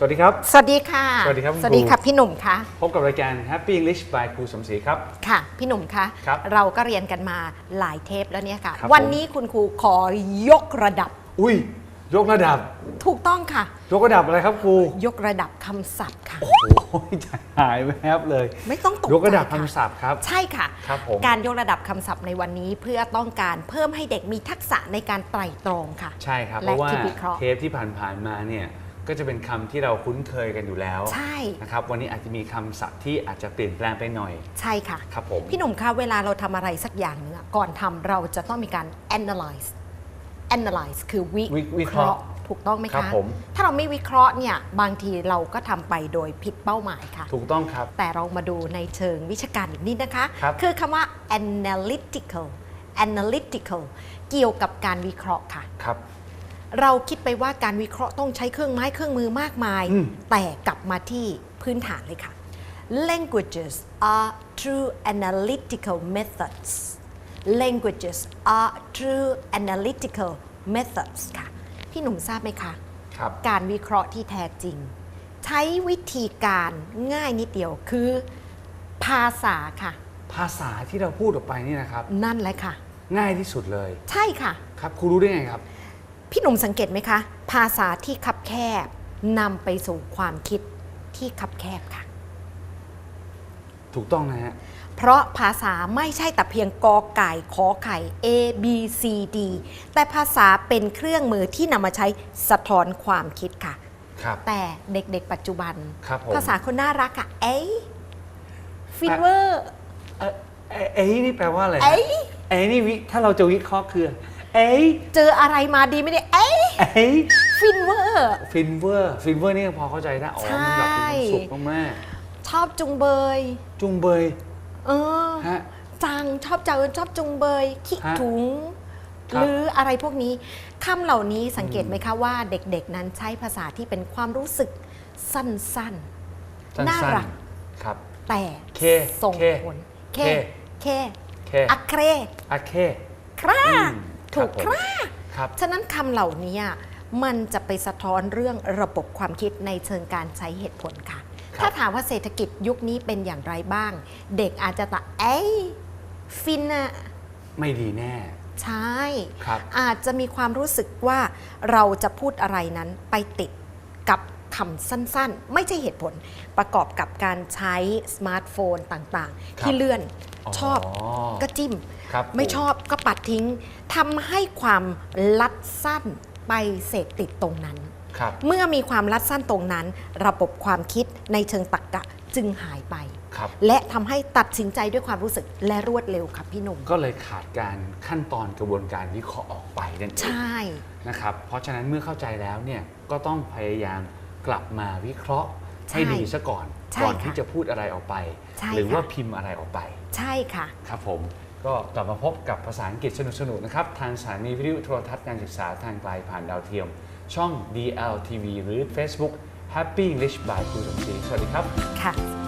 สวัสดีครับ สวัสดีค่ะ สวัสดีครับคุณสวัสดีครูค่ะพี่หนุ่มคะพบกับรายการ Happy English by ครูสมศรีครับ ค่ะ พี่หนุ่มคะครับเราก็เรียนกันมาหลายเทปแล้วเนี่ยค่ะ ครับวันผม นี้คุณครูขอยกระดับ อุ้ย ยกระดับ ถูกต้องค่ะ ยกระดับอะไรครับครูยกระดับคำศัพท์ค่ะ โอ้โหใจหายแวบเลย ไม่ต้องตกใจยกระดับค่คำศัพท์ครับ ใช่ค่ะ ครับผม การยกระดับคำศัพท์ในวันนี้เพื่อต้องการเพิ่มให้เด็กมีทักษะในการไตร่ตรองค่ะ ใช่ครับเพและราะว่าคิดวิเคราะห์ เทปที่ผ่านๆมาเนี่ย ก็จะเป็นคำที่เราคุ้นเคยกันอยู่แล้วใช่ นะครับวันนี้อาจจะมีคำศัพท์ที่อาจจะเปลี่ยนแปลงไปหน่อยใช่ค่ะ ครับผม พี่หนุ่มคะเวลาเราทำอะไรสักอย่างหนึงอะก่อนทำเราจะต้องมีการ analyze analyze คือวิวิวิเคราะห์ถูกต้องไหมครัคะ บผม ถ้าเราไม่วิเคราะห์เนี่ยบางทีเราก็ทำไปโดยผิดเป้าหมายค่ะ ถูกต้องครับ แต่เรามาดูในเชิงวิชาการอีกนิดนะคะครับ อคำว่า analytical analytical เกี่ยวกับการวิเคราะห์ค่ะ ครับ เราคิดไปว่าการวิเคราะห์ต้องใช้เครื่องไม้เครื่องมือมากมายอืมแต่กลับมาที่พื้นฐานเลยค่ะ languages are true analytical methods languages are true analytical methods ค่ะ พี่หนุ่มทราบไหมคะครับการวิเคราะห์ที่แท้จริง ใช้วิธีการง่ายนิดเดียวคือ ภาษาค่ะ ภาษาที่เราพูดออกไปนี่นะครับ นั่นแหละค่ะ ง่ายที่สุดเลย ใช่ค่ะ ครับครูรู้ได้ไงครับ พี่หนุ่มสังเกตไหมคะ ภาษาที่คับแคบนำไปสู่ความคิดที่คับแคบค่ะ ถูกต้องนะฮะ เพราะภาษาไม่ใช่แต่เพียงกอไก่ขอไข่ A B C D แต่ภาษาเป็นเครื่องมือที่นำมาใช้สะท้อนความคิดค่ะ ครับ แต่เด็กๆ ปัจจุบัน ครับผมภาษาคนน่ารักอะเอ้ยฟินเวอร์ เอ่อเอ้ยเอ้ยนี่แปลว่าอะไรฮะเอ้ย เอ้ยนี่วิถ้าเราจะวิเคราะห์คือ เอ้ยเจออะไรมาดีไม่ได้เอ้ยเอ้ยฟินเวอร์ ฟินเวอร์ฟินเวอร์นี่ยังพอเข้าใจได้อ๋อมันแบบมีความสุขมากชอบจุงเบย ๆจุงเบยเออ ฮะ จังชอบเจอชอบจุงเบยขี้ฮะถุง ครับหรืออะไรพวกนี้คำเหล่านี้สังเกตไหมคะว่าเด็กๆนั้นใช้ภาษาที่เป็นความรู้สึกสั้น สั้ๆน่านรัก ๆครับแต่เคส่งเคผลเคเค เค เคอะเครอะเค คร่าอืม ถูกครับผมคร่าครับฉะนั้นคำเหล่านี้มันจะไปสะท้อนเรื่องระบบความคิดในเชิงการใช้เหตุผลค่ะครับถ้าถามว่าเศรษฐกิจยุคนี้เป็นอย่างไรบ้าง เด็กอาจจะตะเอ้ยฟินอะไม่ดีแน่ ใช่ครับอาจจะมีความรู้สึกว่าเราจะพูดอะไรนั้นไปติดกับคำสั้นๆ ไม่ใช่เหตุผลประกอบกับการใช้สมาร์ทโฟนต่างๆ ที่เลื่อนอ๋อ ชอบก็จิ้ม ครับไม่ผมชอบก็ปัดทิ้งทำให้ความลัดสั้นไปเสพติดตรงนั้น ครับ เมื่อมีความลัดสั้นตรงนั้น ระบบความคิดในเชิงตรรกะจึงหายไป ครับ และทำให้ตัดสินใจด้วยความรู้สึกและรวดเร็วครับพี่หนุ่มก็เลยขาดการขั้นตอนกระบวนการวิเคราะห์ออกไปนั่นเองใช่ นะครับ เพราะฉะนั้นเมื่อเข้าใจแล้วเนี่ยก็ต้องพยายามกลับมาวิเคราะห์ ใช่ให้ดีซะก่อนใช่ก่อนค่ะที่จะพูดอะไรออกไปใช่หรือค่ะว่าพิมพ์อะไรออกไป ใช่ค่ะ ครับผมก็กลับมาพบกับภาษาอังกฤษสนุกๆนะครับ ทางสถานีวิทยุโทรทัศน์การศึกษาทางไกลผ่านดาวเทียม ช่อง DLTV หรือ Facebook Happy English by ครูสมศรีสวัสดีครับค่ะ